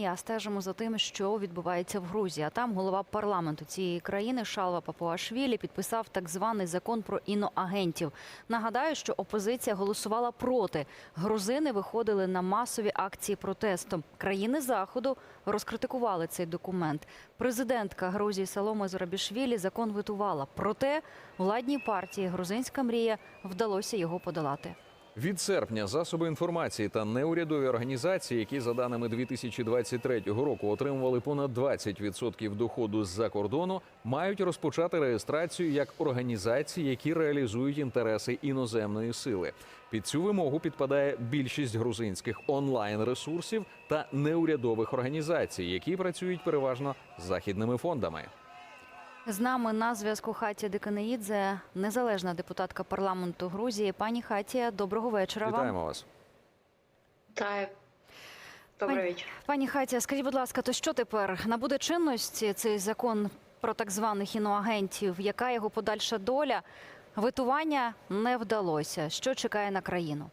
Я стежимо за тим, що відбувається в Грузії. А там голова парламенту цієї країни Шалва Папуашвілі підписав так званий закон про іноагентів. Нагадаю, що опозиція голосувала проти. Грузини виходили на масові акції протесту. Країни заходу розкритикували цей документ. Президентка Грузії Салома Зорабішвілі закон витувала. Проте владній партії Грузинська мрія вдалося його подолати. Від серпня засоби інформації та неурядові організації, які за даними 2023 року отримували понад 20% доходу з-за кордону, мають розпочати реєстрацію як організації, які реалізують інтереси іноземної сили. Під цю вимогу підпадає більшість грузинських онлайн-ресурсів та неурядових організацій, які працюють переважно з західними фондами. З нами на зв'язку Хатія Деканеїдзе, незалежна депутатка парламенту Грузії. Пані Хатія, доброго вечора вам. Вітаємо вас. Так. Добрий Пані- вечір. Пані Хатія, скажіть, будь ласка, то що тепер набуде чинності цей закон про так званих іноагентів? Яка його подальша доля? Витування не вдалося. Що чекає на країну?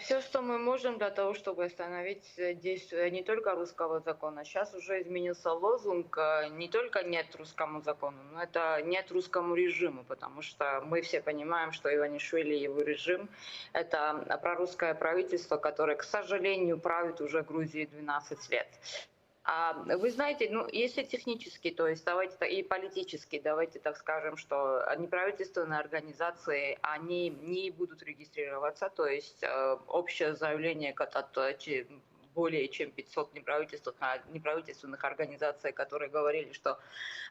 Все, что мы можем для того, чтобы остановить э, действие не только русского закона. Сейчас уже изменился лозунг э, не только нет русскому закону, но это нет русскому режиму, потому что мы все понимаем, что Иванишвили и его режим – это прорусское правительство, которое, к сожалению, правит уже Грузией 12 лет. А вы знаете, ну, если технически, то есть давайте и политически, давайте так скажем, что неправительственные организации, они не будут регистрироваться, то есть э, общее заявление от, э, более чем 500 неправительственных, неправительственных организаций, которые говорили, что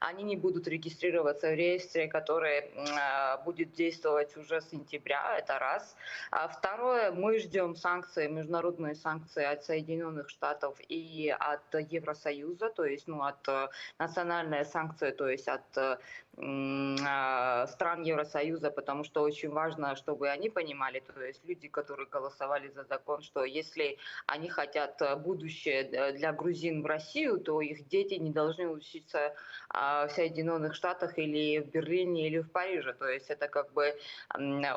они не будут регистрироваться в реестре, который э, будет действовать уже с сентября, это раз. А второе, мы ждем санкции, международные санкции от Соединенных Штатов и от Евросоюза, то есть ну, от э, национальные санкции, то есть от э, э, стран Евросоюза, потому что очень важно, чтобы они понимали, то есть люди, которые голосовали за закон, что если они хотят э, будущее д- для грузин в Россию, то их дети не должны учиться а, в Соединенных Штатах или в Берлине или в Париже. То есть это как бы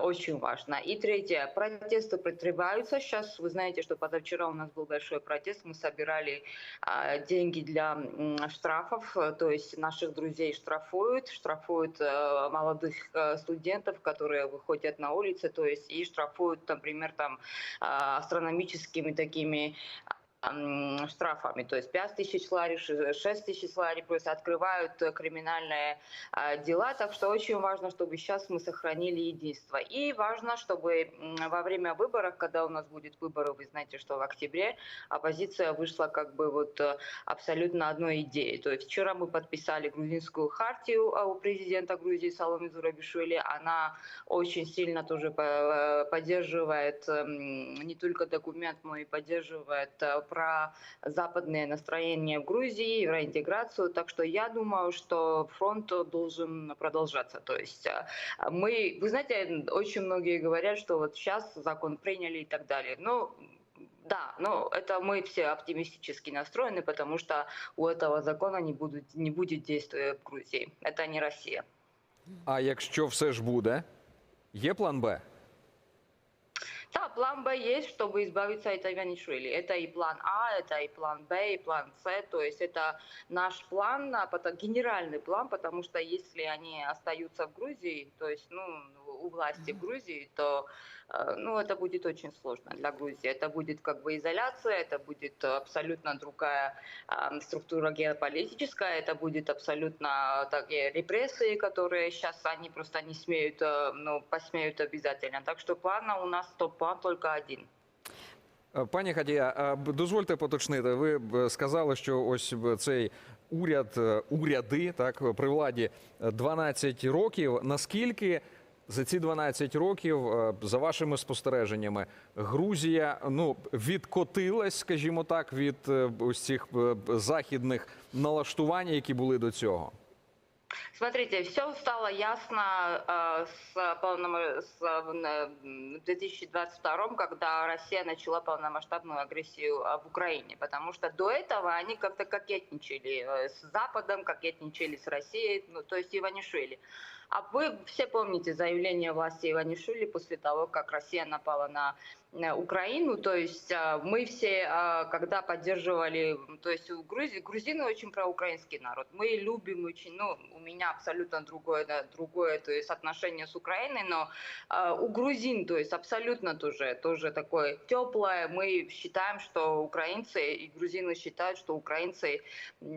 очень важно. И третье, протесты продлеваются. Сейчас вы знаете, что позавчера у нас был большой протест. Мы собирали а, деньги для штрафов, э, то есть наших друзей штрафуют, штрафуют э, молодых э, студентов, которые выходят на улицы, то есть и штрафуют, например, там а, астрономическими такими штрафами, то есть 5 тысяч лари, 6 тысяч лари, плюс открывают э, криминальные а, дела, так что очень важно, чтобы сейчас мы сохранили единство. И важно, чтобы во время выборов, когда у нас будет выборы, вы знаете, что в октябре оппозиция вышла как бы вот э, абсолютно одной идеей. То есть вчера мы подписали грузинскую хартию а, у президента Грузии Саломи Зурабишвили, она очень сильно тоже по- поддерживает м, не только документ, но и поддерживает э, про западные настроения в Грузии, евроинтеграцию. Так что я думаю, что фронт должен продолжаться. То есть э, мы, вы знаете, очень многие говорят, что вот сейчас закон приняли и так далее. Ну, да, но это мы все оптимистически настроены, потому что у этого закона не, будут, не будет действия в Грузии. Это не Россия. А якщо все ж буде, є план Б? План Б есть, чтобы избавиться от Иванишвили. Это и план А, это и план Б, и план С. То есть это наш план, а генеральный план, потому что если они остаются в Грузии, то есть ну, у власти в Грузии, то э, ну, это будет очень сложно для Грузии. Это будет как бы изоляция, это будет абсолютно другая а, структура геополитическая, это будет абсолютно такие репрессии, которые сейчас они просто не смеют, э, ну, посмеют обязательно. Так что плана у нас топ-план только один. Е, Пані Хадія, дозвольте поточнити. Ви сказали, що ось цей уряд, е, уряди так при владі е, 12 років. Наскільки за ці 12 років, е, за вашими спостереженнями, Грузія ну відкотилась, скажімо так, від е, ось цих е, західних налаштувань, які були до цього? Смотрите, все стало ясно э, с, полном, с, э, в 2022, когда Россия начала полномасштабную агрессию э, в Украине, потому что до этого они как-то кокетничали э, с Западом, кокетничали с Россией, ну, то есть Иванишвили. А вы все помните заявление власти Иванишвили после того, как Россия напала на Украину, то есть а, мы все, а, когда поддерживали, то есть у Грузии, грузины очень проукраинский народ, мы любим очень, ну, у меня абсолютно другое, да, другое, то есть отношение с Украиной, но а, у грузин, то есть абсолютно тоже, тоже такое теплое, мы считаем, что украинцы и грузины считают, что украинцы,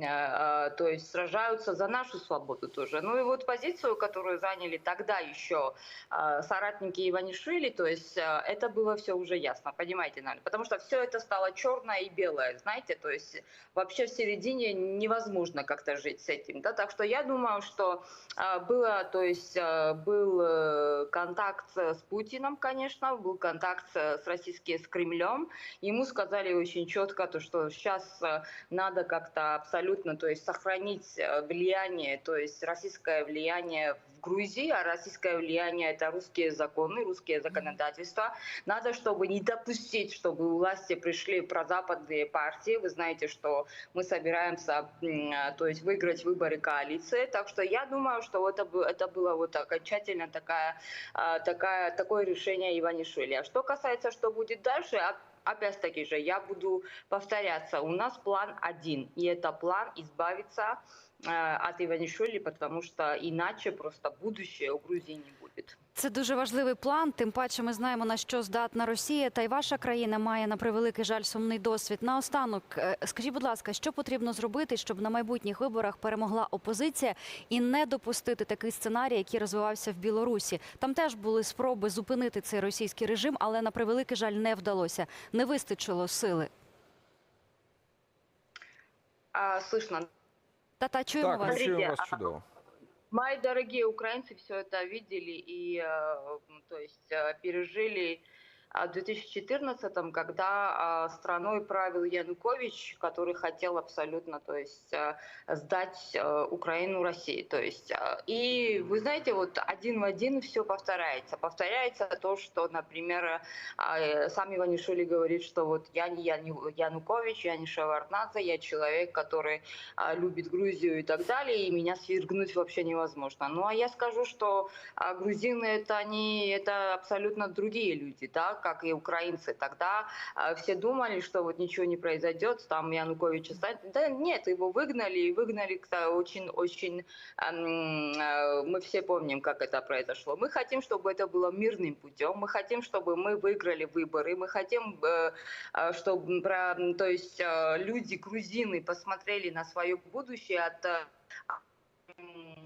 а, то есть сражаются за нашу свободу тоже. Ну и вот позицию, которую заняли тогда еще соратники Иванишвили, то есть это было все уже ясно, понимаете, наверное, потому что все это стало черное и белое, знаете, то есть вообще в середине невозможно как-то жить с этим, да, так что я думаю, что а, было, то есть а, был э, контакт с Путиным, конечно, был контакт с российским, с Кремлем, ему сказали очень четко то, что сейчас надо как-то абсолютно, то есть сохранить э, влияние, то есть российское влияние в Грузии, а российское влияние это русские законы, русские законодательства. Надо, чтобы не допустить, чтобы у власти пришли прозападные партии. Вы знаете, что мы собираемся, а, то есть выиграть выборы коалиции. Так что я думаю, что это, это было вот окончательно такая, а, такая, такое решение Иванишвили. А что касается, что будет дальше, а- Опять-таки же, я буду повторяться. У нас план один, и это план избавиться от Иванишвили, потому что иначе просто будущее у Грузии не будет. Це дуже важливий план. Тим паче, ми знаємо на що здатна Росія, та й ваша країна має на превеликий жаль сумний досвід. Наостанок, е, скажіть, будь ласка, що потрібно зробити, щоб на майбутніх виборах перемогла опозиція і не допустити такий сценарій, який розвивався в Білорусі? Там теж були спроби зупинити цей російський режим, але на превеликий жаль не вдалося. Не вистачило сили. А, слышно? Та-та, чуємо Так, вас. чуємо вас чудово. Мои дорогие украинцы все это видели и, то есть, пережили а, в 2014 когда а, страной правил Янукович, который хотел абсолютно, то есть, э, сдать Украину России. То есть, и вы знаете, вот один в один все повторяется. Повторяется то, что, например, а, э, сам Иванишвили говорит, что вот я не Яну- Янукович, я не Шеварднадзе, я человек, который а, любит Грузию и так далее, и меня свергнуть вообще невозможно. Ну а я скажу, что а, грузины это они, это абсолютно другие люди, да, как и украинцы. Тогда а, все думали, что вот ничего не произойдет, там Янукович останется. Да нет, его выгнали, и выгнали очень-очень, мы все помним, как это произошло. Мы хотим, чтобы это было мирным путем, мы хотим, чтобы мы выиграли выборы, мы хотим, э, э, чтобы, то есть люди, грузины посмотрели на свое будущее от а,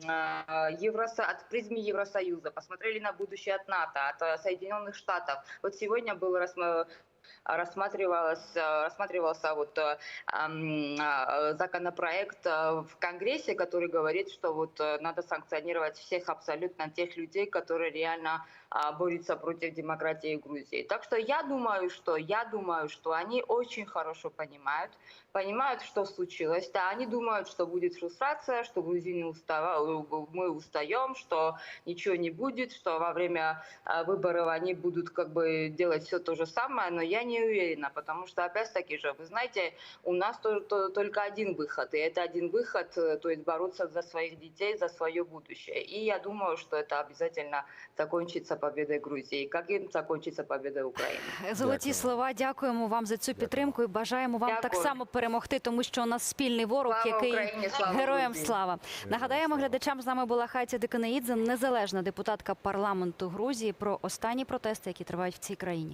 Евросо... от призмы Евросоюза, посмотрели на будущее от НАТО, от э, Соединенных Штатов. Вот сегодня был рассма- рассматривалось, э, рассматривался вот э, а, законопроект э, в Конгрессе, который говорит, что вот э, надо санкционировать всех абсолютно тех людей, которые реально а, борются против демократии Грузии. Так что я думаю, что я думаю, что они очень хорошо понимают, понимают, что случилось. Да, они думают, что будет фрустрация, что грузины устава... мы устаем, что ничего не будет, что во время выборов они будут как бы делать все то же самое, но я не уверена, потому что опять-таки же, вы знаете, у нас то- то- только один выход, и это один выход, э, то есть бороться за своих детей, за свое будущее. И я думаю, что это обязательно закончится победой Грузии, как и закончится победой Украины. Золоті Дякую. слова. Дякуємо вам за цю підтримку і бажаємо вам так Дякую. само перемогти, тому що у нас спільний ворог, Слава який Україні, слава героям Грузії. слава. Нагадаємо глядачам. З нами була Хатя Деканаїдзе, незалежна депутатка парламенту Грузії, про останні протести, які тривають в цій країні.